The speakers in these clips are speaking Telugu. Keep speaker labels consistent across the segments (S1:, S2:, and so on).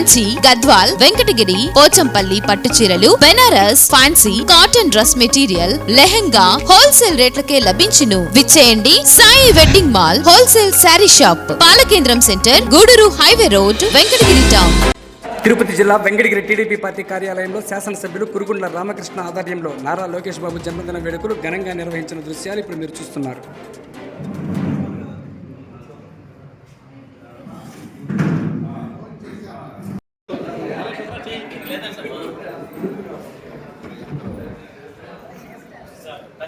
S1: కంచి గద్వాల్ వెంకటగిరి పోచంపల్లి పట్టు చీరలు Banaras fancy cotton dress material lehenga wholesale రేట్లకే లభించును. విచ్చేయండి Sai wedding mall wholesale sari shop పాలకేంద్రం centre Gudur highway road Venkatagiri town
S2: Tirupati జిల్లా వెంకటగిరి టీడీపీ పార్టీ కార్యాలయంలో శాసనసభ్యులు కురుగుండ్ల రామకృష్ణ ఆధ్వర్యంలో నారా లోకేష్ బాబు జన్మదిన వేడుకలు ఘనంగా నిర్వహించిన దృశ్యాలు ఇప్పుడు మీరు చూస్తున్నారు.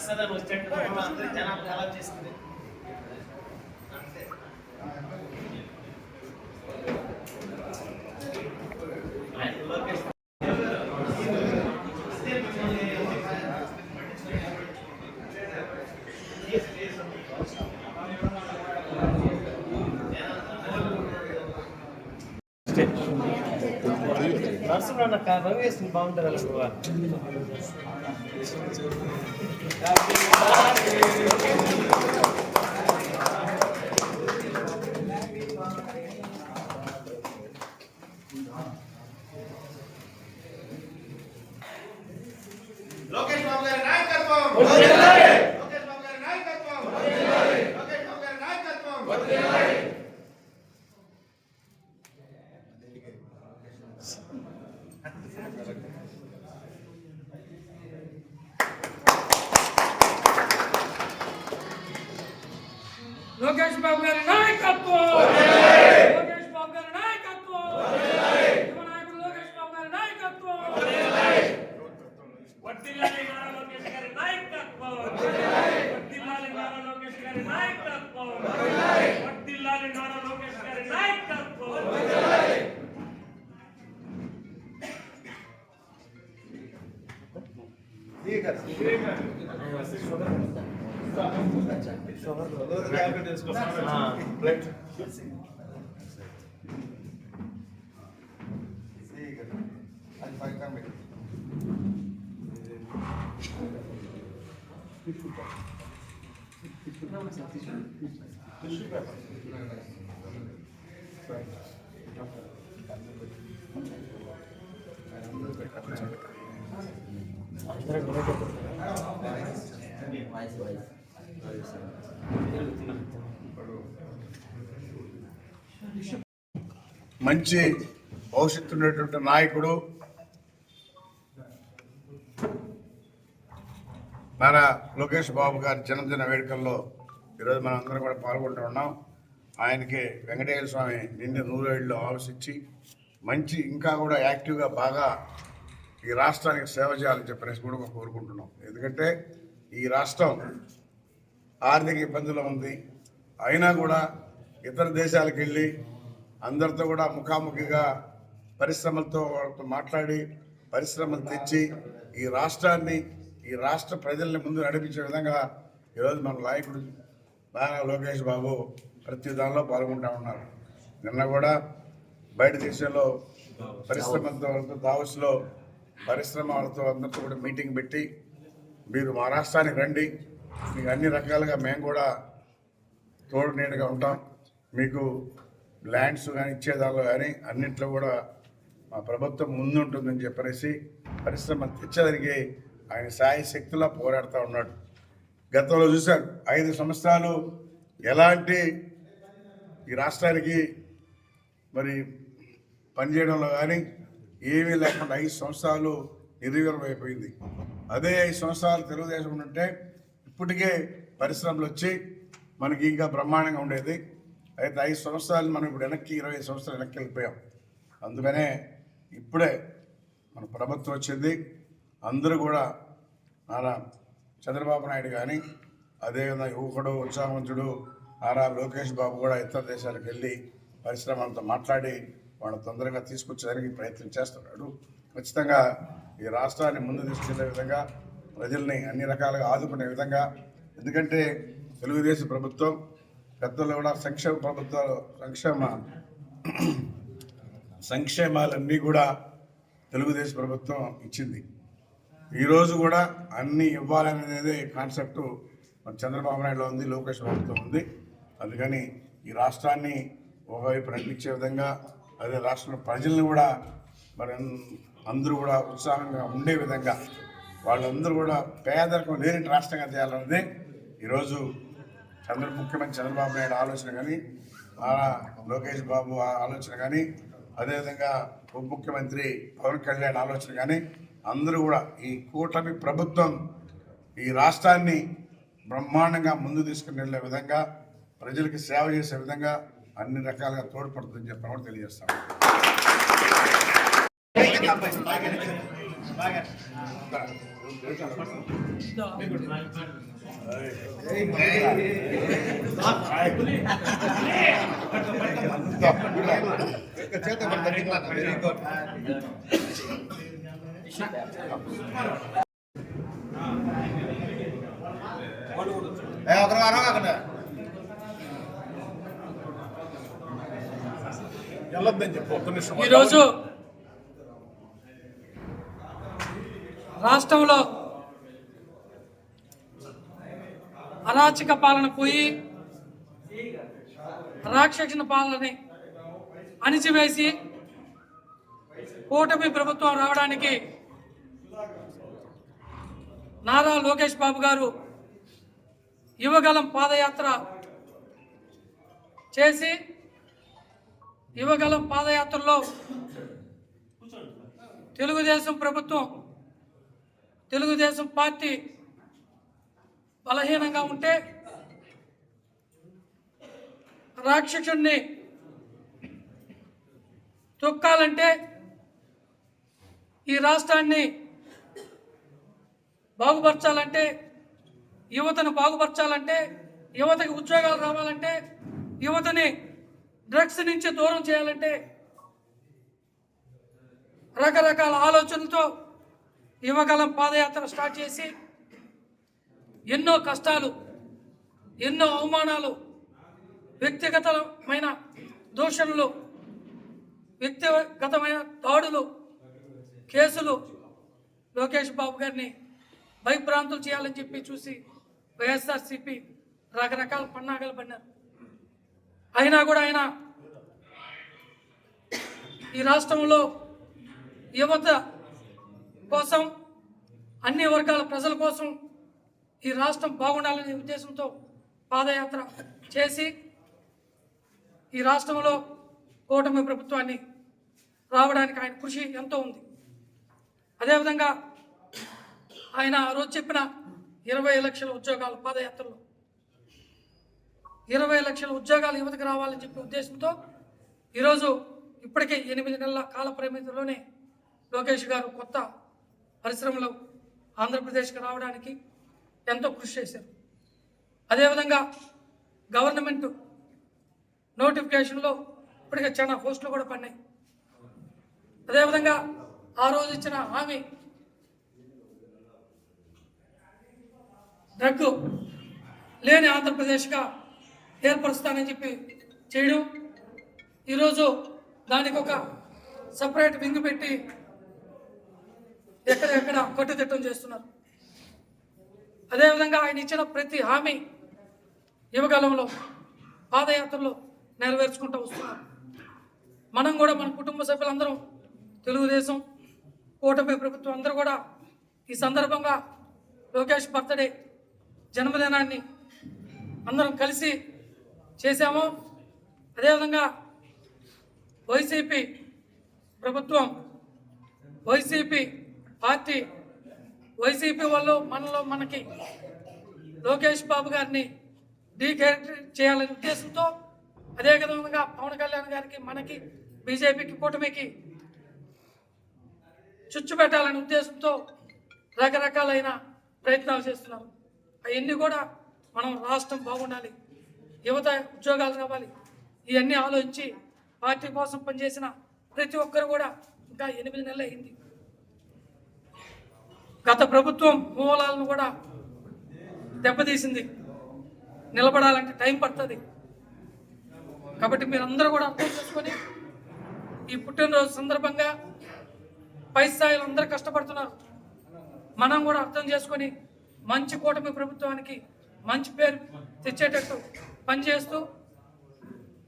S3: ప్రసాదం వచ్చేటప్పుడు అందరూ జనాలు కలర్ చేసింది నర్సులు అన్న రంగు వేసింది బాగుంటుంది అలా నువ్వు
S4: లోకేష్ బాబు గారి నాయకత్వం లోకేష్ బాబు గారి నాయకత్వం లోకేష్ బాబు గారి నాయకత్వం
S5: వర్ధిల్లాలి నారా లోకేష్ గారి నాయకత్వం వర్ధిల్లాలి నారా లోకేష్ గారి నాయకత్వం వర్ధిల్లాలి నారా లోకేష్ గారి నాయకత్వం
S4: మంచి భవిష్యత్తు ఉన్నటువంటి నాయకుడు నారా లోకేష్ బాబు గారి జన్మదిన వేడుకల్లో ఈరోజు మనం అందరం కూడా పాల్గొంటూ ఉన్నాం. ఆయనకి వెంకటేశ్వర స్వామి నిన్న నూరేళ్ళు ఆవశించి మంచి ఇంకా కూడా యాక్టివ్గా బాగా ఈ రాష్ట్రానికి సేవ చేయాలని చెప్పేసి కూడా కోరుకుంటున్నాం. ఎందుకంటే ఈ రాష్ట్రం ఆర్థిక ఇబ్బందులు ఉంది. అయినా కూడా ఇతర దేశాలకు వెళ్ళి అందరితో కూడా ముఖాముఖిగా పరిశ్రమలతో వాళ్ళతో మాట్లాడి పరిశ్రమలు తెచ్చి ఈ రాష్ట్రాన్ని ఈ రాష్ట్ర ప్రజల్ని ముందు నడిపించే విధంగా ఈరోజు మన నాయకుడు నారా లోకేష్ బాబు ప్రతి దానిలో పాల్గొంటా ఉన్నారు. నిన్న కూడా బయట దేశంలో పరిశ్రమలతో దావస్లో పరిశ్రమ వాళ్ళతో అందరితో కూడా మీటింగ్ పెట్టి మీరు మా రాష్ట్రానికి రండి. మీకు అన్ని రకాలుగా మేము కూడా తోడు నీడగా ఉంటాం. మీకు ల్యాండ్స్ కానీ ఇచ్చేదానిలో కానీ అన్నింటిలో కూడా మా ప్రభుత్వం ముందుంటుందని చెప్పనేసి పరిశ్రమ తెచ్చేదానికి ఆయన సాయి శక్తిలా పోరాడుతూ ఉన్నాడు. గతంలో చూశారు ఐదు సంవత్సరాలు ఎలాంటి ఈ రాష్ట్రానికి మరి పనిచేయడంలో కానీ ఏమీ లేకుండా ఐదు సంవత్సరాలు నిర్వీరం అయిపోయింది. అదే ఐదు సంవత్సరాలు తెలుగుదేశం ఉంటే ఇప్పటికే పరిశ్రమలు వచ్చి మనకి ఇంకా బ్రహ్మాండంగా ఉండేది. అయితే ఐదు సంవత్సరాలు మనం ఇప్పుడు వెనక్కి ఇరవై సంవత్సరాలు వెనక్కి వెళ్ళిపోయాం. అందుకనే ఇప్పుడే మన ప్రభుత్వం వచ్చింది. అందరూ కూడా నారా చంద్రబాబు నాయుడు కానీ అదేవిధంగా యువకుడు ఉత్సాహవంతుడు నారా లోకేష్ బాబు కూడా ఇతర దేశాలకు వెళ్ళి పరిశ్రమలతో మాట్లాడి వాళ్ళని తొందరగా తీసుకొచ్చేదానికి ప్రయత్నం చేస్తున్నాడు. ఖచ్చితంగా ఈ రాష్ట్రాన్ని ముందు తీసుకెళ్ళే విధంగా ప్రజల్ని అన్ని రకాలుగా ఆదుకునే విధంగా ఎందుకంటే తెలుగుదేశం ప్రభుత్వం పెద్దలు కూడా సంక్షేమ ప్రభుత్వాలు సంక్షేమ సంక్షేమాలన్నీ కూడా తెలుగుదేశం ప్రభుత్వం ఇచ్చింది. ఈరోజు కూడా అన్నీ ఇవ్వాలనేది కాన్సెప్ట్ మన చంద్రబాబు నాయుడులో ఉంది లోకేష్ బాబుతో ఉంది. అందుకని ఈ రాష్ట్రాన్ని ఒకవైపు నడిపించే విధంగా అదే రాష్ట్ర ప్రజలను కూడా మరి అందరూ కూడా ఉత్సాహంగా ఉండే విధంగా వాళ్ళందరూ కూడా పేదరికం లేని రాష్ట్రంగా చేయాలన్నది ఈరోజు చంద్ర ముఖ్యమంత్రి చంద్రబాబు నాయుడు ఆలోచన కానీ లోకేష్ బాబు ఆలోచన కానీ అదేవిధంగా ఉప ముఖ్యమంత్రి పవన్ కళ్యాణ్ ఆలోచన కానీ అందరూ కూడా ఈ కూటమి ప్రభుత్వం ఈ రాష్ట్రాన్ని బ్రహ్మాండంగా ముందు తీసుకుని వెళ్ళే విధంగా ప్రజలకి సేవ చేసే విధంగా అన్ని రకాలుగా తోడ్పడుతుందని చెప్పి కూడా తెలియజేస్తాను
S6: ఈరోజు రాష్ట్రంలో అరాచక పాలన పోయి రాక్షసిన పాలనని అణిచివేసి కూటమి ప్రభుత్వం రావడానికి నారా లోకేష్ బాబు గారు యువగలం పాదయాత్ర చేసి యువగలం పాదయాత్రలో తెలుగుదేశం ప్రభుత్వం తెలుగుదేశం పార్టీ బలహీనంగా ఉంటే రాక్షసుణ్ణి తొక్కాలంటే ఈ రాష్ట్రాన్ని బాగుపరచాలంటే యువతను బాగుపరచాలంటే యువతకి ఉద్యోగాలు రావాలంటే యువతని డ్రగ్స్ నుంచి దూరం చేయాలంటే రకరకాల ఆలోచనలతో యువకాలం పాదయాత్ర స్టార్ట్ చేసి ఎన్నో కష్టాలు ఎన్నో అవమానాలు వ్యక్తిగతమైన దూషణలు వ్యక్తిగతమైన దాడులు కేసులు లోకేష్ బాబు గారిని భయభ్రాంతులు చేయాలని చెప్పి చూసి వైఎస్ఆర్సిపి రకరకాల పన్నాగాలు పడినారు. అయినా కూడా ఆయన ఈ రాష్ట్రంలో యువత కోసం అన్ని వర్గాల ప్రజల కోసం ఈ రాష్ట్రం బాగుండాలనే ఉద్దేశంతో పాదయాత్ర చేసి ఈ రాష్ట్రంలో కూటమి ప్రభుత్వాన్ని రావడానికి ఆయన కృషి ఎంతో ఉంది. అదేవిధంగా ఆయన ఆ రోజు చెప్పిన ఇరవై లక్షల ఉద్యోగాలు పాదయాత్రలో. ఇరవై లక్షల ఉద్యోగాలు యువతకు రావాలని చెప్పే ఉద్దేశంతో ఈరోజు ఇప్పటికే ఎనిమిది నెలల కాల పరిమితిలోనే లోకేష్ గారు కొత్త పరిశ్రమలు ఆంధ్రప్రదేశ్కి రావడానికి ఎంతో కృషి చేశారు. అదేవిధంగా గవర్నమెంట్ నోటిఫికేషన్లో ఇప్పటికే చాలా పోస్టులు కూడా పడినాయి. అదేవిధంగా ఆ రోజు ఇచ్చిన హామీ డ్రగ్ లేని ఆంధ్రప్రదేశ్గా ఏర్పరుస్తానని చెప్పి చేయడం. ఈరోజు దానికి ఒక సపరేట్ వింగ్ పెట్టి ఎక్కడెక్కడ కట్టుదిట్టం చేస్తున్నారు. అదేవిధంగా ఆయన ఇచ్చిన ప్రతి హామీ యువకాలంలో పాదయాత్రలో నెరవేర్చుకుంటూ వస్తున్నారు. మనం కూడా మన కుటుంబ సభ్యులందరం తెలుగుదేశం కూటమి ప్రభుత్వం అందరూ కూడా ఈ సందర్భంగా లోకేష్ బర్త్డే జన్మదినాన్ని అందరం కలిసి చేశాము. అదేవిధంగా వైసీపీ ప్రభుత్వం వైసీపీ పార్టీ వైసీపీ వాళ్ళు మనలో మనకి లోకేష్ బాబు గారిని డీక్యారెక్టర్ చేయాలనే ఉద్దేశంతో అదే విధంగా పవన్ కళ్యాణ్ గారికి మనకి బీజేపీకి కూటమికి చుచ్చు పెట్టాలనే ఉద్దేశంతో రకరకాలైన ప్రయత్నాలు చేస్తున్నారు. అవన్నీ కూడా మనం రాష్ట్రం బాగుండాలి యువత ఉద్యోగాలు రావాలి ఇవన్నీ ఆలోచించి పార్టీ కోసం పనిచేసిన ప్రతి ఒక్కరు కూడా ఇంకా ఎనిమిది నెలలు అయింది. గత ప్రభుత్వం మూలాలను కూడా దెబ్బతీసింది. నిలబడాలంటే టైం పడుతుంది. కాబట్టి మీరందరూ కూడా అర్థం చేసుకొని ఈ పుట్టినరోజు సందర్భంగా పై స్థాయిలో అందరూ కష్టపడుతున్నారు. మనం కూడా అర్థం చేసుకొని మంచి కూటమి ప్రభుత్వానికి మంచి పేరు తెచ్చేటట్టు పనిచేస్తూ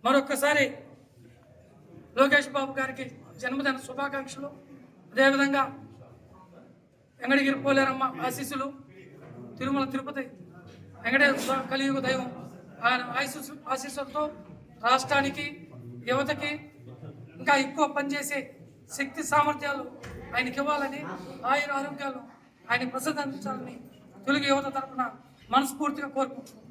S6: మరొక్కసారి లోకేష్ బాబు గారికి జన్మదిన శుభాకాంక్షలు. అదేవిధంగా వెంకటగిరి పోలేరమ్మ ఆశీస్సులు తిరుమల తిరుపతి వెంకటేశ్వర కలియుగ దైవం ఆయన ఆశీస్సు ఆశీస్సులతో రాష్ట్రానికి యువతకి ఇంకా ఎక్కువ పనిచేసే శక్తి సామర్థ్యాలు ఆయనకి ఇవ్వాలని ఆయుర ఆరోగ్యాలు ఆయన ప్రసాదించాలని తెలుగు యువత తరపున మనస్ఫూర్తిగా కోరుకుంటున్నాను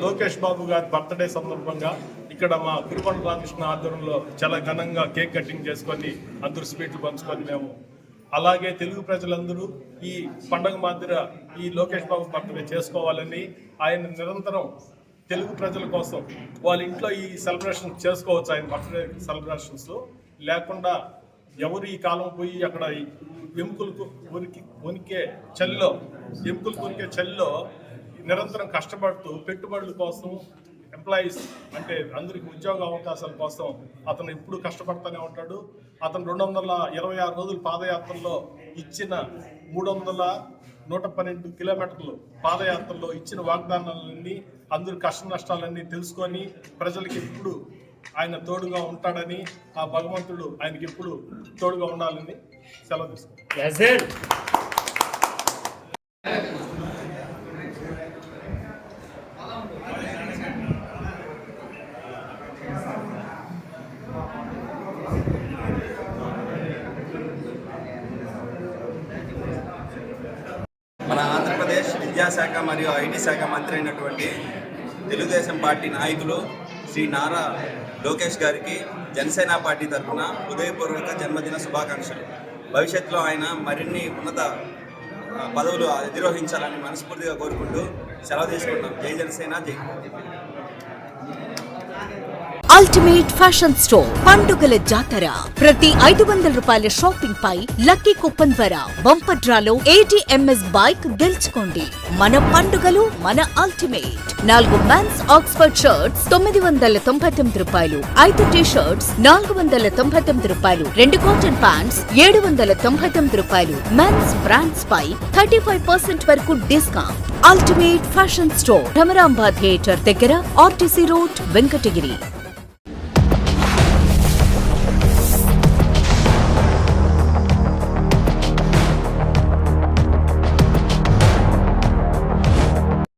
S7: లోకేష్ బాబు గారి బర్త్డే సందర్భంగా ఇక్కడ మా తిరుమల రామకృష్ణ ఆధ్వర్యంలో చాలా ఘనంగా కేక్ కటింగ్ చేసుకొని అందరూ స్వీట్లు పంచుకొని మేము అలాగే తెలుగు ప్రజలందరూ ఈ పండగ మాదిర ఈ లోకేష్ బాబు బర్త్డే చేసుకోవాలని ఆయన నిరంతరం తెలుగు ప్రజల కోసం వాళ్ళ ఇంట్లో ఈ సెలబ్రేషన్ చేసుకోవచ్చు ఆయన బర్త్డే సెలబ్రేషన్స్ లేకుండా ఎవరు ఈ కాలం పోయి అక్కడ ఎముకలు ఎముకలకు కొనికే ఉనికే చలిలో కొనికే ఉనికే చలిలో నిరంతరం కష్టపడుతూ పెట్టుబడుల కోసం ఎంప్లాయీస్ అంటే అందరికి ఉద్యోగ అవకాశాల కోసం అతను ఎప్పుడు కష్టపడతానే ఉంటాడు. అతను రెండు వందల ఇరవై ఆరు రోజులు పాదయాత్రలో ఇచ్చిన మూడు వందల నూట పన్నెండు కిలోమీటర్లు పాదయాత్రలో ఇచ్చిన వాగ్దానాలన్నీ అందరి కష్ట నష్టాలన్నీ తెలుసుకొని ప్రజలకి ఎప్పుడు ఆయన తోడుగా ఉంటాడని ఆ భగవంతుడు ఆయనకి ఎప్పుడు తోడుగా ఉండాలని సెలవు
S8: మన ఆంధ్రప్రదేశ్ విద్యాశాఖ మరియు ఐటీ శాఖ మంత్రి అయినటువంటి తెలుగుదేశం పార్టీ నాయకులు శ్రీ నారా లోకేష్ గారికి జనసేన పార్టీ తరఫున హృదయపూర్వక జన్మదిన శుభాకాంక్షలు. భవిష్యత్తులో ఆయన మరిన్ని ఉన్నత పదవులు అధిరోహించాలని మనస్ఫూర్తిగా కోరుకుంటూ సెలవు తీసుకుంటున్నాం. జై జనసేన జై
S9: అల్టిమేట్ ఫ్యాషన్ స్టోర్ పండుగల జాతర. ప్రతి ఐదు వందల రూపాయల షాపింగ్ పై లక్కీ కూపన్ ద్వారా బంపర్ డ్రాలో ఏటీఎంఎస్ బైక్ గెలుచుకోండి. మన పండుగలు మన అల్టిమేట్ నాలుగు మ్యాన్స్ ఆక్స్ఫర్డ్ షర్ట్స్ తొమ్మిది వందల తొంభై తొమ్మిది రూపాయలు. ఐదు టీ షర్ట్స్ నాలుగు వందల తొంభై తొమ్మిది రూపాయలు. రెండు కాటన్ ప్యాంట్స్ ఏడు వందల తొంభై తొమ్మిది రూపాయలు. మెన్స్ బ్రాండ్స్ పై థర్టీ ఫైవ్ పర్సెంట్ వరకు discount ultimate fashion store Bhramaramba theatre దగ్గర ఆర్టీసీ రోడ్ వెంకటగిరి.